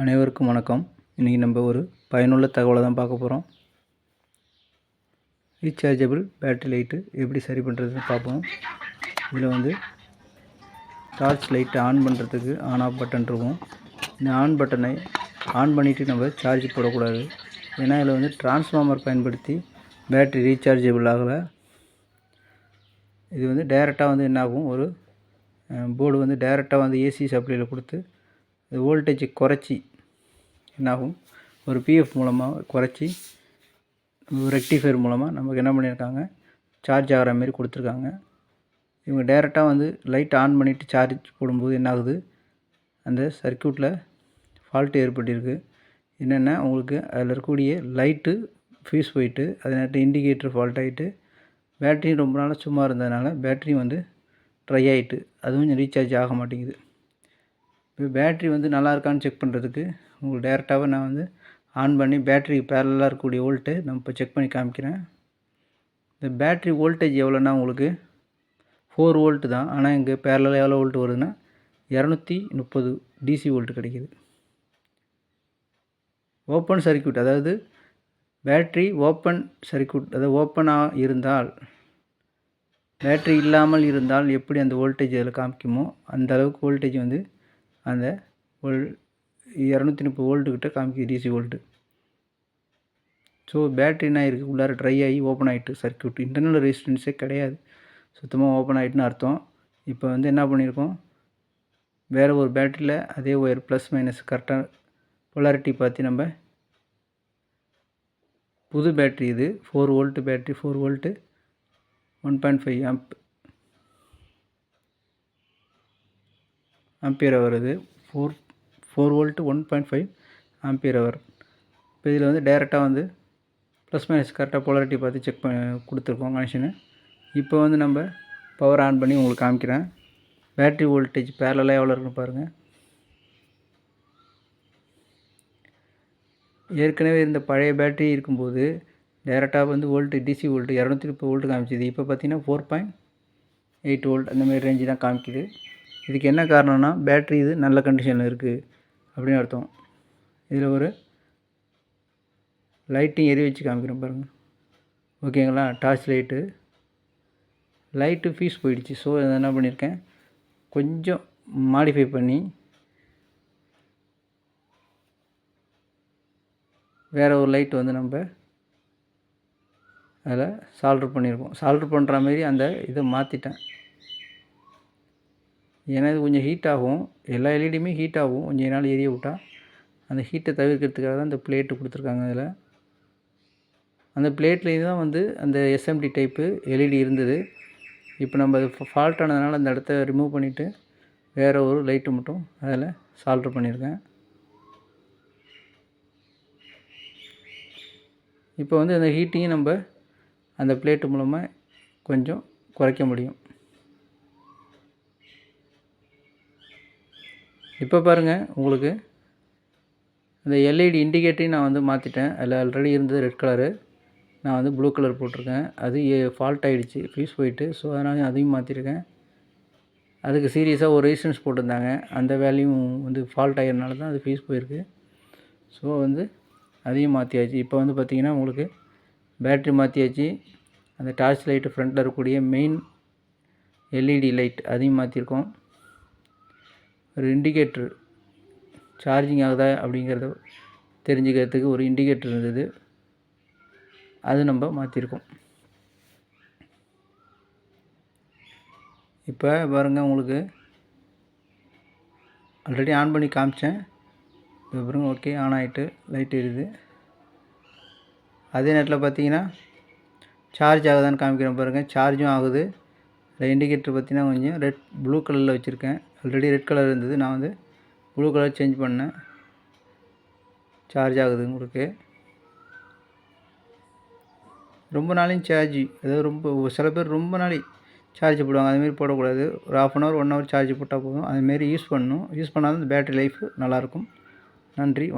அனைவருக்கும் வணக்கம். இன்றைக்கி நம்ம ஒரு பயனுள்ள தகவலை தான் பார்க்க போகிறோம் ரீசார்ஜபிள் பேட்டரி லைட்டு எப்படி சரி பண்ணுறதுன்னு பார்ப்போம். இதில் வந்து டார்ச் லைட்டை ஆன் பண்ணுறதுக்கு ஆன் ஆஃப் பட்டன் இருக்கும். இந்த ஆன் பட்டனை ஆன் பண்ணிவிட்டு நம்ம சார்ஜ் போடக்கூடாது. ஏன்னா இதில் வந்து டிரான்ஸ்ஃபார்மர் பயன்படுத்தி பேட்டரி ரீசார்ஜபிள் ஆகலை. இது வந்து டைரெக்டாக வந்து என்னாகும்? ஒரு போர்டு வந்து டைரெக்டாக வந்து ஏசி சப்ளையில் கொடுத்து வோல்டேஜை குறைச்சி என்னாகும்? ஒரு பிஎஃப் மூலமாக குறைச்சி ரெக்டிஃபையர் மூலமாக நமக்கு என்ன பண்ணியிருக்காங்க சார்ஜ் ஆகிற மாரி கொடுத்துருக்காங்க. இவங்க டேரெக்டாக வந்து லைட் ஆன் பண்ணிவிட்டு சார்ஜ் போடும்போது என்ன ஆகுது அந்த சர்க்கியூட்டில் ஃபால்ட்டு ஏற்பட்டிருக்கு. என்னென்னா உங்களுக்கு அதில் இருக்கக்கூடிய லைட்டு ஃபியூஸ் போயிட்டு அது நேரத்தில் இண்டிகேட்டர் ஃபால்ட் ஆகிட்டு பேட்ரி ரொம்ப நாளாக சும்மா இருந்ததுனால பேட்ரி வந்து ட்ரை ஆகிட்டு அதுவும் ரீசார்ஜ் ஆக மாட்டேங்குது. இப்போ பேட்ரி வந்து நல்லா இருக்கான்னு செக் பண்ணுறதுக்கு உங்களுக்கு டேரெக்டாகவே நான் வந்து ஆன் பண்ணி பேட்ரி பேரலாக இருக்கக்கூடிய வோல்ட்டு நான் இப்போ செக் பண்ணி காமிக்கிறேன். இந்த பேட்ரி வோல்டேஜ் எவ்வளோன்னா உங்களுக்கு ஃபோர் வோல்ட்டு தான். ஆனால் இங்கே பேரலாக எவ்வளோ வோல்ட் வருதுன்னா இரநூத்தி முப்பது டிசி வோல்ட் கிடைக்கிது. ஓப்பன் சர்க்கியூட் அதாவது பேட்ரி ஓப்பன் சர்க்கியூட் அதாவது ஓப்பனாக இருந்தால் பேட்ரி இல்லாமல் இருந்தால் எப்படி அந்த வோல்டேஜ் அதில் காமிக்குமோ அந்த அளவுக்கு வோல்டேஜ் வந்து அந்த ஒரு இரநூத்தி முப்பது வோல்ட்டுக்கிட்ட காமிக்குது டிசி வோல்ட்டு. ஸோ பேட்ரி என்ன இருக்குது உள்ளார ட்ரை ஆகி ஓப்பன் ஆகிட்டு சர்க்கியூட் இன்டர்னல் ரெசிஸ்டன்ஸே கிடையாது. சுத்தமாக ஓப்பன் ஆகிட்டுன்னு அர்த்தம். இப்போ வந்து என்ன பண்ணியிருக்கோம் வேறு ஒரு பேட்டரியில் அதே ஒயர் ப்ளஸ் மைனஸ் கரெக்டாக பொலாரிட்டி பார்த்து நம்ம புது பேட்ரி இது. Four volt battery four volt one point five amp ampere வருது four four volt one point five ampere hour இப்போ இதில் வந்து டைரெக்டாக வந்து ப்ளஸ் மைனஸ் கரெக்டாக போலாரிட்டி பார்த்து செக் பண்ணி கொடுத்துருக்கோம் கனெக்ஷனு இப்போ வந்து நம்ம பவர் ஆன் பண்ணி உங்களுக்கு காமிக்கிறேன். பேட்ரி வோல்டேஜ் பேரலாக எவ்வளோ இருக்குன்னு பாருங்கள் ஏற்கனவே இருந்த பழைய பேட்ரி இருக்கும்போது டேரெக்டாக வந்து வோல்ட்டு டிசி வோல்ட்டு இரநூத்தி முப்பது வோல்ட்டு காமிச்சிது. இப்போ பார்த்தீங்கன்னா ஃபோர் பாயிண்ட் எயிட் வோல்ட் அந்த மாதிரி ரேஞ்சு தான் காமிக்குது. இதுக்கு என்ன காரணம்னா பேட்ரி இது நல்ல கண்டிஷனில் இருக்குது அப்படின்னு அர்த்தம். இதில் ஒரு லைட்டிங் எரி வச்சு காமிக்கிறேன் பாருங்கள் ஓகேங்களா டார்ச் லைட்டு லைட்டு ஃபீஸ் போயிடுச்சு. ஸோ அதை என்ன பண்ணியிருக்கேன்? கொஞ்சம் மாடிஃபை பண்ணி வேறு ஒரு லைட் வந்து நம்ம அதில் சால்ட்ரு பண்ணியிருக்கோம். சால்ட்ரு பண்ணுற மாரி அந்த இதை மாற்றிட்டேன் ஏன்னா இது கொஞ்சம் ஹீட் ஆகும். எல்லா எல்இடியுமே ஹீட் ஆகும். கொஞ்சம் நாள் எரிய விட்டால் அந்த ஹீட்டை தவிர்க்கிறதுக்காக தான் இந்த பிளேட்டு கொடுத்துருக்காங்க அதில் அந்த பிளேட்லேயும் தான் வந்து அந்த எஸ்எம்டி டைப்பு எல்இடி இருந்தது. இப்போ நம்ம அது ஃபால்ட் ஆனதுனால அந்த இடத்த ரிமூவ் பண்ணிவிட்டு வேறு ஒரு லைட்டு மட்டும் அதில் சால்ட்ரு பண்ணியிருக்கேன். இப்போ வந்து அந்த ஹீட்டையும் நம்ம அந்த பிளேட்டு மூலமாக கொஞ்சம் குறைக்க முடியும். இப்போ பாருங்கள் உங்களுக்கு அந்த எல்இடி இண்டிகேட்டரையும் நான் வந்து மாற்றிட்டேன் அதில் ஆல்ரெடி இருந்தது ரெட் கலரு நான் வந்து ப்ளூ கலர் போட்டிருக்கேன். அது ஃபால்ட் ஆகிடுச்சு ஃபியூஸ் போயிட்டு. ஸோ அதனால் அதையும் மாற்றிருக்கேன் அதுக்கு சீரியஸாக ஒரு ரெசிஸ்டன்ஸ் போட்டிருந்தாங்க. அந்த வேல்யூம் வந்து ஃபால்ட் ஆகிறனால தான் அது ஃபீஸ் போயிருக்கு. ஸோ வந்து அதையும் மாற்றியாச்சு இப்போ வந்து பார்த்திங்கன்னா உங்களுக்கு பேட்ரி மாற்றியாச்சு அந்த டார்ச் லைட்டு ஃப்ரண்ட்டில் இருக்கக்கூடிய மெயின் எல்இடி லைட் அதையும் மாற்றிருக்கோம் ஒரு இண்டிகேட்ரு சார்ஜிங் ஆகுதா அப்படிங்கிறத தெரிஞ்சுக்கிறதுக்கு ஒரு இண்டிகேட்டர் இருந்தது. அது நம்ம மாற்றிருக்கோம் இப்போ பாருங்கள் உங்களுக்கு ஆல்ரெடி ஆன் பண்ணி காமிச்சேன். இப்போ பாருங்க ஓகே ஆன் ஆகிட்டு லைட் எரியுது அதே நேரத்தில் பார்த்தீங்கன்னா சார்ஜ் ஆகுதான்னு காமிக்கிறேன் பாருங்கள் சார்ஜும் ஆகுது. இல்லை இண்டிகேட்டர் பார்த்தீங்கன்னா கொஞ்சம் ரெட் ப்ளூ கலரில் வச்சுருக்கேன். ஆல்ரெடி ரெட் கலர் இருந்தது. நான் வந்து ப்ளூ கலர் சேஞ்ச் பண்ணேன். சார்ஜ் ஆகுது உங்களுக்கு. ரொம்ப நாளையும் சார்ஜ் அதாவது ரொம்ப சில பேர் ரொம்ப நாளை சார்ஜ் போடுவாங்க. அதுமாரி போடக்கூடாது. ஒரு half an hour one hour charge போட்டால் போதும். அதுமாரி யூஸ் பண்ணணும். யூஸ் பண்ணால் தான் பேட்டரி பேட்ரி லைஃப் நல்லாயிருக்கும் நன்றி.